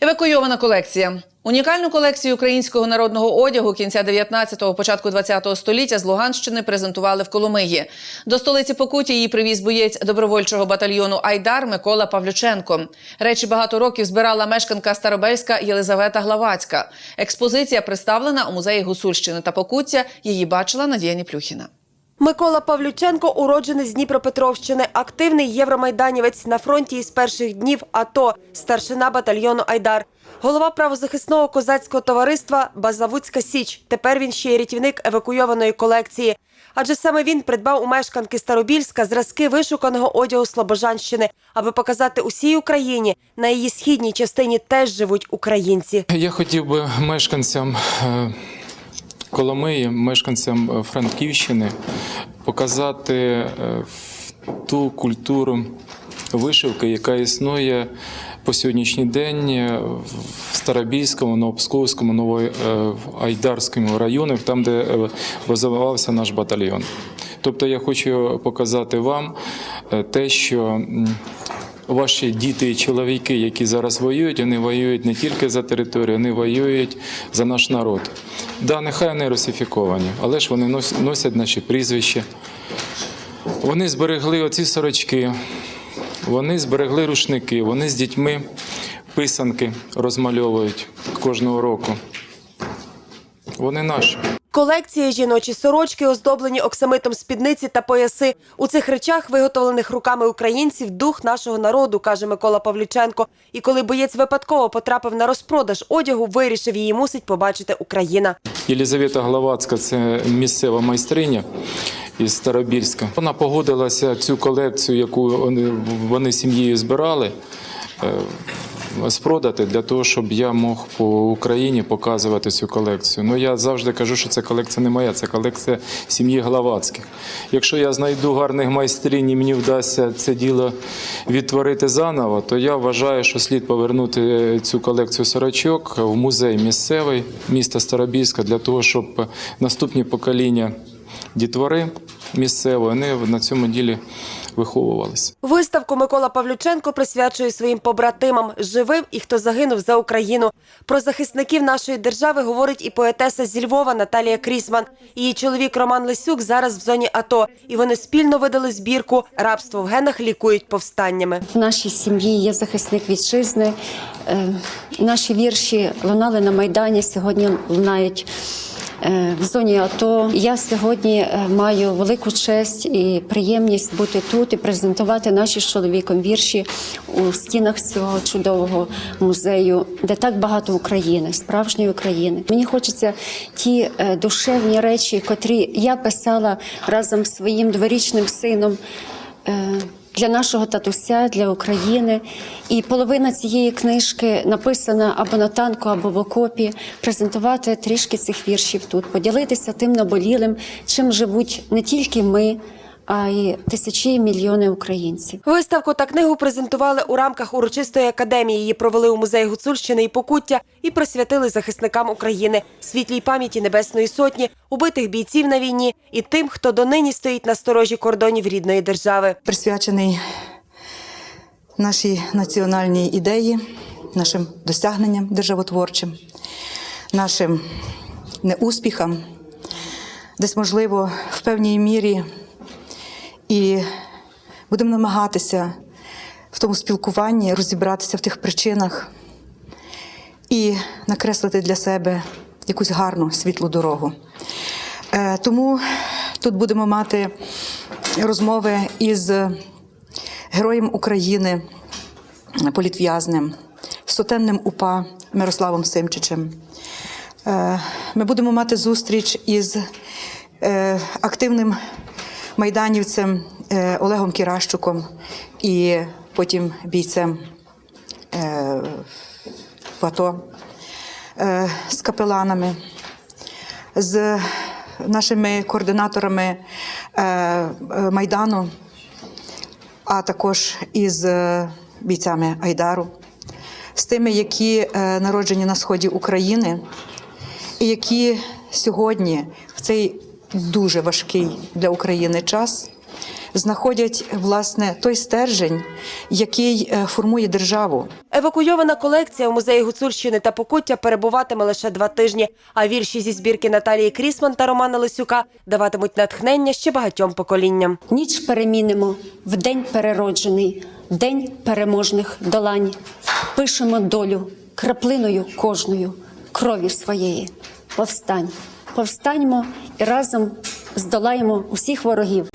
Евакуйована колекція. Унікальну колекцію українського народного одягу кінця 19-го, початку 20-го століття з Луганщини презентували в Коломиї. До столиці Покуті її привіз боєць добровольчого батальйону Айдар Микола Павлюченко. Речі багато років збирала мешканка Старобельська Єлизавета Главацька. Експозиція представлена у музеї Гусульщини та Покуття. Її бачила Надія Ніплюхіна. Микола Павлюченко уроджений з Дніпропетровщини, активний євромайданівець на фронті із перших днів АТО, старшина батальйону Айдар. Голова правозахисного козацького товариства Базавуцька Січ. Тепер він ще й рятівник евакуйованої колекції. Адже саме він придбав у мешканки Старобільська зразки вишуканого одягу Слобожанщини, аби показати усій Україні на її східній частині теж живуть українці. Я хотів би мешканцям е, Коломиї, мешканцям е, Франківщини показати е, ту культуру вишивки, яка існує по сьогоднішній день е, в Старобільському, Новопсковському, Новоайдарському районах, там, де розвивався наш батальйон. Тобто я хочу показати вам те, що ваші діти і чоловіки, які зараз воюють, вони воюють не тільки за територію, вони воюють за наш народ. Да, нехай вони русифіковані, але ж вони носять наші прізвища. Вони зберегли оці сорочки, вони зберегли рушники, вони з дітьми писанки розмальовують кожного року. Вони наші. Колекція жіночі сорочки, оздоблені оксамитом спідниці та пояси. У цих речах, виготовлених руками українців, дух нашого народу, каже Микола Павлюченко. І коли боєць випадково потрапив на розпродаж одягу, вирішив її мусить побачити Україна. Єлізавета Главацька це місцева майстриня із Старобільська. Вона погодилася цю колекцію, яку вони, вони сім'єю збирали, е, спродати для того, щоб я мог по Україні показувати цю колекцію. Ну я завжди кажу, що це колекція не моя, це колекція сім'ї Главацьких. Якщо я знайду гарних майстринь і мені вдасться це діло відтворити заново, то я вважаю, що слід повернути цю колекцію сорочок в музей місцевий міста Старобільська для того, щоб наступні покоління дітвори місцевої вони на цьому ділі виховувалися. Виставку Микола Павлюченко присвячує своїм побратимам живим і хто загинув за Україну. Про захисників нашої держави говорить і поетеса зі Львова Наталія Крісман. Її чоловік Роман Лисюк зараз в зоні АТО, і вони спільно видали збірку Рабство в генах лікують повстаннями. В нашій сім'ї є захисник вітчизни. Е, Наші вірші лунали на Майдані, сьогодні лунають в зоні АТО. Я сьогодні е, маю велику честь і приємність бути тут і презентувати наші чоловіком вірші у стінах цього чудового музею, де так багато України, справжньої України. Мені хочеться ті е, душевні речі, котрі я писала разом з своїм дворічним сином. Для нашого татуся, для України. І половина цієї книжки написана або на танку, або в окопі. Презентувати трішки цих віршів тут, поділитися тим наболілим, чим живуть не тільки ми, а й тисячі і мільйони українців. Виставку та книгу презентували у рамках урочистої академії. Її провели у музеї Гуцульщини і Покуття і присвятили захисникам України, світлій пам'яті Небесної Сотні, убитих бійців на війні і тим, хто донині стоїть на сторожі кордонів рідної держави. присвячений нашій національній ідеї, нашим досягненням державотворчим, нашим неуспіхам, десь, можливо, в певній мірі. І будемо намагатися в тому спілкуванні розібратися в тих причинах і накреслити для себе якусь гарну світлу дорогу. Е, Тому тут будемо мати розмови із героєм України, політв'язнем, сотенним УПА Мирославом Симчичем. Е, Ми будемо мати зустріч із е, активним майданівцем е, Олегом Кіращуком і потім бійцем е, в АТО е, з капеланами з нашими координаторами Майдану, а також із бійцями Айдару, з тими, які народжені на сході України, і які сьогодні в цей дуже важкий для України час знаходять власне той стержень, який е, формує державу. Евакуйована колекція у музеї Гуцульщини та Покуття перебуватиме лише два тижні. А вірші зі збірки Наталії Крісман та Романа Лисюка даватимуть натхнення ще багатьом поколінням. Ніч перемінимо в день перероджений, день переможних долань. Пишемо долю краплиною кожною крові своєї. Повстань, повстаньмо і разом здолаємо усіх ворогів.